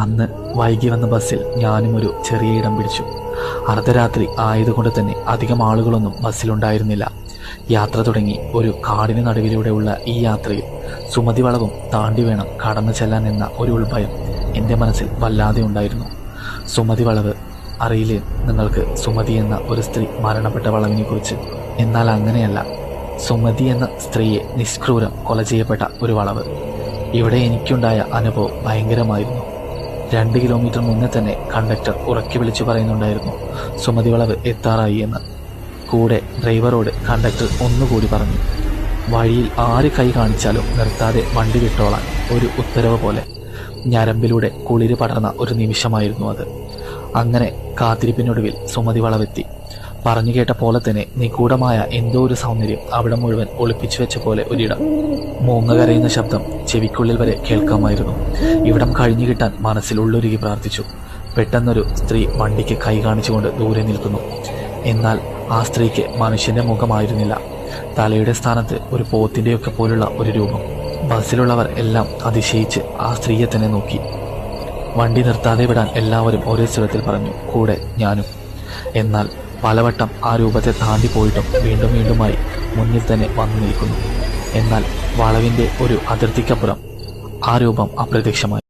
അന്ന് വൈകി വന്ന ബസ്സിൽ ഞാനും ഒരു ചെറിയ ഇടം പിടിച്ചു. അർദ്ധരാത്രി ആയതുകൊണ്ട് തന്നെ അധികം ആളുകളൊന്നും ബസ്സിലുണ്ടായിരുന്നില്ല. യാത്ര തുടങ്ങി ഒരു കാടിന് നടുവിലൂടെയുള്ള ഈ യാത്രയിൽ സുമതി വളവും താണ്ടി വേണം കടന്നു ചെല്ലാൻ എന്ന ഒരു ഉൾഭയം എന്റെ മനസ്സിൽ വല്ലാതെ ഉണ്ടായിരുന്നു. സുമതി വളവ് അറിയില്ല നിങ്ങൾക്ക് സുമതി എന്ന ഒരു സ്ത്രീ മരണപ്പെട്ട വളവിനെ കുറിച്ച് എന്നാൽ അങ്ങനെയല്ല. സുമതി എന്ന സ്ത്രീയെ നിഷ്ക്രൂരം കൊല ചെയ്യപ്പെട്ട ഒരു വളവ്. ഇവിടെ എനിക്കുണ്ടായ അനുഭവം ഭയങ്കരമായിരുന്നു. രണ്ട് കിലോമീറ്റർ മുന്നേ തന്നെ കണ്ടക്ടർ ഉറക്കി വിളിച്ചു പറയുന്നുണ്ടായിരുന്നു സുമതി വളവ് എത്താറായി എന്ന്. കൂടെ ഡ്രൈവറോട് കണ്ടക്ടർ ഒന്നുകൂടി പറഞ്ഞു വഴിയിൽ ആര് കൈ കാണിച്ചാലും നിർത്താതെ വണ്ടി വിട്ടോളാൻ ഒരു ഉത്തരവ് പോലെ. ഞരമ്പിലൂടെ കുളിര് പടർന്ന ഒരു നിമിഷമായിരുന്നു അത്. അങ്ങനെ കാത്തിരിപ്പിനൊടുവിൽ സുമതി വളവെത്തി പറഞ്ഞു കേട്ട പോലെ തന്നെ നിഗൂഢമായ എന്തോ ഒരു സൗന്ദര്യം അവിടെ മുഴുവൻ ഒളിപ്പിച്ചു വെച്ച പോലെ ഒരിടം. മൂങ്ങ കരയുന്ന ശബ്ദം ചെവിക്കുള്ളിൽ വരെ കേൾക്കാമായിരുന്നു. ഇവിടം കഴിഞ്ഞു കിട്ടാൻ മനസ്സിൽ ഉള്ളൊരുകി പ്രാർത്ഥിച്ചു. പെട്ടെന്നൊരു സ്ത്രീ വണ്ടിക്ക് കൈ കാണിച്ചുകൊണ്ട് ദൂരെ നിൽക്കുന്നു. എന്നാൽ ആ സ്ത്രീക്ക് മനുഷ്യന്റെ മുഖമായിരുന്നില്ല. തലയുടെ സ്ഥാനത്ത് ഒരു പോത്തിന്റെയൊക്കെ പോലുള്ള ഒരു രൂപം. ബസ്സിലുള്ളവർ എല്ലാം അതിശയിച്ച് ആ സ്ത്രീയെ തന്നെ നോക്കി. വണ്ടി നിർത്താതെ വിടാൻ എല്ലാവരും ഒരേ സ്വരത്തിൽ പറഞ്ഞു കൂടെ ഞാനും. എന്നാൽ പലവട്ടം ആ രൂപത്തെ താണ്ടി പോയിട്ടും വീണ്ടും വീണ്ടുമായി മുന്നിൽ തന്നെ വന്നു നിൽക്കുന്നു. എന്നാൽ വളവിന്റെ ഒരു അതിർത്തിക്കപ്പുറം ആ രൂപം അപ്രത്യക്ഷമായി.